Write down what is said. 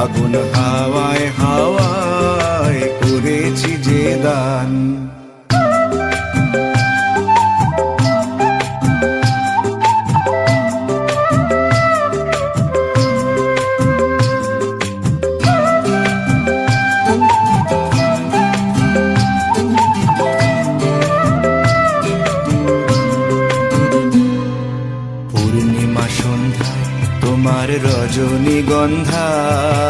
ফাগুন হাওয়ায় হাওয়ায় করেছি যে দান। তোমার রজনীগন্ধায়